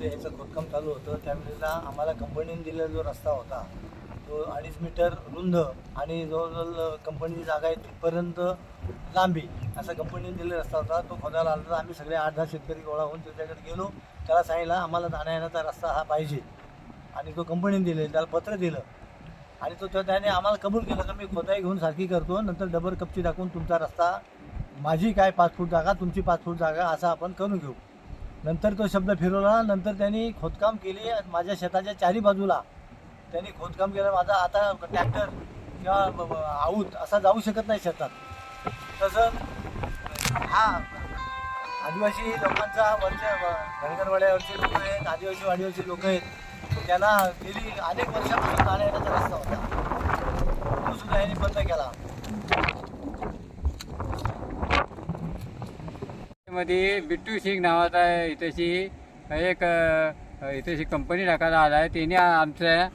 म्हणजे ते ह्याचं खोदकाम चालू होतं. त्यामध्ये आम्हाला कंपनीने दिलेला जो रस्ता होता तो अडीच मीटर रुंद आणि जवळजवळ कंपनीची जागा आहे तिथपर्यंत लांबी असा कंपनीने दिलेला रस्ता होता. तो खोदायला आला तर आम्ही सगळे आठ दहा शेतकरी गोळा होऊन त्याच्याकडे गेलो. त्याला सांगितलं आम्हाला जाण्या येण्याचा रस्ता हा पाहिजे. आणि तो कंपनीने दिले त्याला पत्र दिलं. आणि तो त्याने आम्हाला कबूल केलं तर मी खोदाई घेऊन सारखी करतो नंतर डबल कपची टाकून तुमचा रस्ता माझी काय पाच फूट जागा तुमची पाच फूट जागा असा आपण करून घेऊ. नंतर तो शब्द फिरवला नंतर त्यांनी खोदकाम केली माझ्या शेताच्या चारी बाजूला त्यांनी खोदकाम केलं. माझा आता ट्रॅक्टर किंवा ब- आऊत असा जाऊ शकत नाही शेतात. तसं हा आदिवासी लोकांचा वरच्या धनगरवाड्यावरचे लोक आहेत आदिवासी वाडीवरचे लोक आहेत त्यांना गेली अनेक वर्षापासून जाण्या येण्याचा रस्ता होता. तो सुद्धा यांनी बंद केला. मध्ये बिट्टू सिंग नावाचा इथेशी एक इथेशी कंपनी टाकायला आला आहे. त्यांनी आमच्या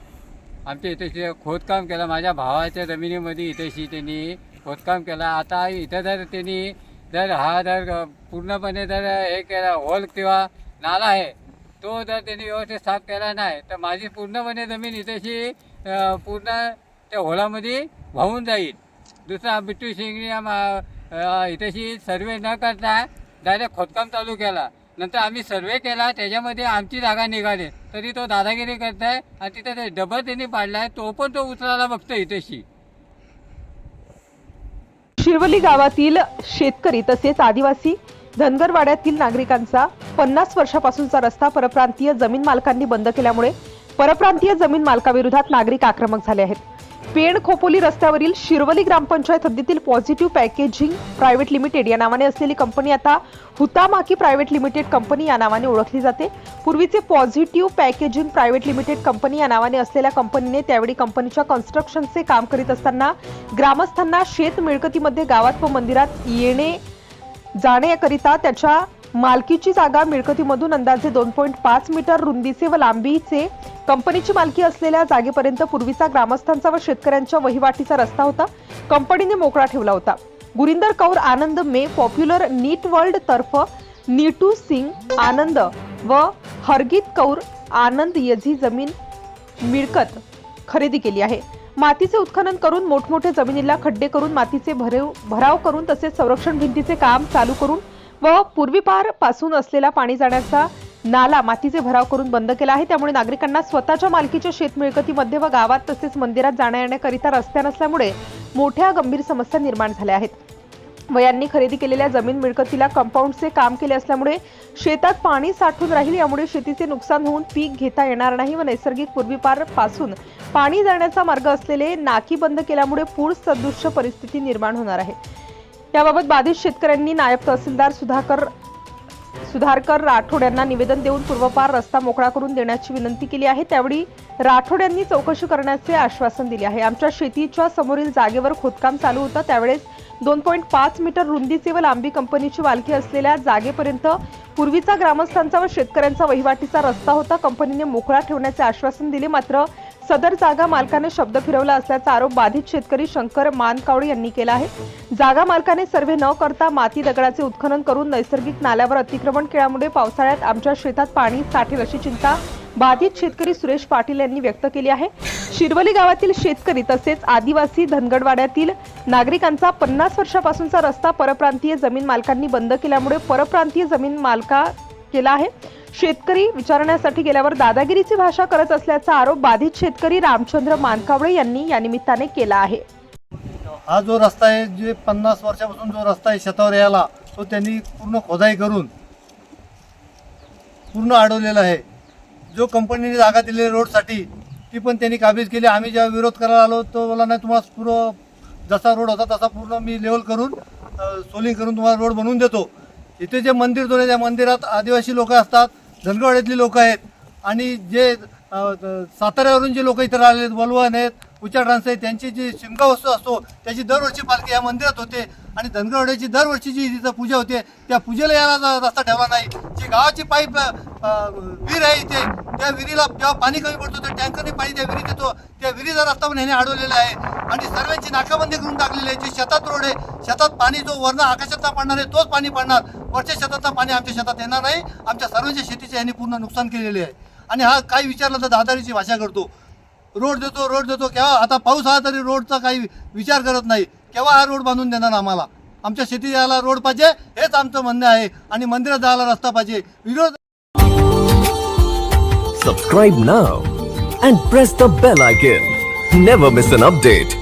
आमच्या इथेशी खोदकाम केलं. माझ्या भावाच्या जमिनीमध्ये इथेशी त्यांनी खोदकाम केला. आता इथं जर त्यांनी जर हा जर पूर्णपणे जर हे केला होल किंवा नाला आहे तो जर त्यांनी व्यवस्थित साफ केला नाही तर माझी पूर्णपणे जमीन इथेशी पूर्ण त्या होलामध्ये वाहून जाईल. दुसरा बिट्टू सिंगने इथेशी सर्वे न करता डायरेक्ट खोदकाम चालू केला. नंतर आम्ही सर्वे केला त्याच्यामध्ये आमची जागा निघाली. तरी तो दादागिरी करताय आणि तिथे ते डबल त्यांनी पाडलाय तो पण तो उचलायला बघतो इथेशी. शिरवली गावातील शेतकरी तसेच आदिवासी धनगरवाड्यातील नागरिकांचा पन्नास वर्षापासूनचा रस्ता परप्रांतीय जमीन मालकांनी बंद केल्यामुळे परप्रांतीय जमीन मालकाविरोधात नागरिक आक्रमक झाले आहेत. पेण खोपोली रस्त्यावरील शिरवली ग्रामपंचायत हद्दीतील पॉझिटिव्ह पॅकेजिंग प्रायव्हेट लिमिटेड या नावाने असलेली कंपनी आता हुतामाकी प्रायव्हेट लिमिटेड कंपनी या नावाने ओळखली जाते. पूर्वीचे positive packaging private limited company या नावाने असलेल्या कंपनीने त्यावेळी कंपनीच्या कन्स्ट्रक्शनचे काम करीत असताना ग्रामस्थांना शेत मिळकतीमध्ये गावात व मंदिरात येणे जाण्याकरिता त्याच्या मालकीची जागा मिळकतीमधून अंदाजे दोन पॉईंट पाच मीटर रुंदीचे व लांबीचे कंपनीची मालकी असलेल्या जागेपर्यंत पूर्वीचा ग्रामस्थांचा व शेतकऱ्यांच्या वहिवाटीचा रस्ता होता. कंपनीने मोकळा ठेवला होता. गुरिंदर कौर आनंद मे पॉप्युलर नीट वर्ल्ड तर्फ नीटू सिंग आनंद व हरगीत कौर आनंद यझी जमीन मिळकत खरेदी केली आहे. मातीचे उत्खनन करून मोठमोठे जमिनीला खड्डे करून मातीचे भरेव भराव करून तसेच संरक्षण भिंतीचे काम चालू करून व पूर्वीपारपासून असलेला पाणी जाण्याचा नाला मातीचे भराव करून बंद केला आहे. त्यामुळे नागरिकांना स्वतःच्या मालकीच्या शेत मिळकतीमध्ये व गावात तसेच मंदिरात जाण्या येण्याकरिता रस्त्या नसल्यामुळे मोठ्या गंभीर समस्या निर्माण झाल्या आहेत. व यांनी खरेदी केलेल्या जमीन मिळकतीला कंपाऊंडचे काम केले असल्यामुळे शेतात पाणी साठून राहील. यामुळे शेतीचे नुकसान होऊन पीक घेता येणार नाही व नैसर्गिक पूर्वीपारपासून पाणी जाण्याचा मार्ग असलेले नाकी बंद केल्यामुळे पूर सदृश्य परिस्थिती निर्माण होणार आहे. याबाबत बाधित शेतकऱ्यांनी नायब तहसीलदार सुधाकर सुधारकर राठोड यांना निवेदन देऊन पूर्वपार रस्ता मोकळा करून देण्याची विनंती केली आहे. त्यावेळी राठोड यांनी चौकशी करण्याचे आश्वासन दिले आहे. आमच्या शेतीच्या समोरील जागेवर खोदकाम चालू होतं. त्यावेळेस दोन पॉईंट पाच मीटर रुंदीचे व लांबी कंपनीची मालकी असलेल्या जागेपर्यंत पूर्वीचा ग्रामस्थांचा व शेतकऱ्यांचा वहिवाटीचा रस्ता होता. कंपनीने मोकळा ठेवण्याचे आश्वासन दिले. मात्र सदर जागा मालकाने शब्द फिरवला असल्याचा आरोप बाधित शेतकरी शंकर मानकावळे यांनी केला आहे. जागा मालकाने सर्व्हे न करता माती दगडाचे उत्खनन करून नैसर्गिक नाल्यावर अतिक्रमण केल्यामुळे पावसाळ्यात आमच्या शेतात पाणी साठेल अशी चिंता बाधित शेतकरी सुरेश पाटील यांनी व्यक्त केली आहे. शिरवली गावातील शेतकरी तसेच आदिवासी धनगडवाड्यातील नागरिकांचा पन्नास वर्षापासूनचा रस्ता परप्रांतीय जमीन मालकांनी बंद केल्यामुळे परप्रांतीय जमीन मालका केला आहे. शेतकरी विचारण्यासाठी गेल्यावर दादागिरीची भाषा करत असल्याचा आरोप बाधित शेतकरी रामचंद्र मानकावळे यांनी या निमित्ताने केला आहे. हा जो रस्ता आहे जे पन्नास वर्षापासून जो रस्ता आहे शेतावर यायला तो त्यांनी पूर्ण खोदाई करून पूर्ण अडवलेला आहे. जो कंपनीने जागा दिलेली रोडसाठी ती पण त्यांनी काबीज केली. आम्ही जेव्हा विरोध करायला आलो तो बोला नाही तुम्हाला पूर्ण जसा रोड होता तसा पूर्ण मी लेवल करून सोलिंग करून तुम्हाला रोड बनवून देतो. इथे जे मंदिर जो आहे त्या मंदिरात आदिवासी लोक असतात धनगडवाड्यातली लोक आहेत. आणि जे साताऱ्यावरून जे लोक इथं राहिले वलवण आहेत उच्चाडांस आहेत त्यांची जी शिमका वस्तू असतो त्याची दरवर्षी पालखी या मंदिरात होते. आणि धनगरवाड्याची दरवर्षी जी तिथं पूजा होते त्या पूजेला याला रस्ता ठेवला नाही. जी गावाची पाईप विहीर आहे इथे त्या विहिरीला जेव्हा पाणी कमी पडतो त्या टँकरने पाणी त्या विहिरीत येतो. त्या विहिरीचा रस्ता पण ह्याने अडवलेला आहे. आणि सर्वांची नाकाबंदी करून टाकलेली आहे. जे शेतात रोड आहे शेतात पाणी जो वर्ण आकाशातला पडणार आहे तोच पाणी पडणार. वरच्या शेतातला पाणी आमच्या शेतात येणार नाही. आमच्या सर्वांच्या शेतीचे ह्यांनी पूर्ण नुकसान केलेले आहे. आणि हा काही विचारलं तर दादारीची भाषा करतो. रोड देतो रोड देतो. केव्हा आता पाऊस आला तरी रोडचा काही विचार करत नाही. केव्हा हा रोड बांधून देणार आम्हाला? आमच्या शेती जायला रोड पाहिजे हेच आमचं म्हणणं आहे. आणि मंदिरात जायला रस्ता पाहिजे. विरोध subscribe now and press the bell icon never miss an update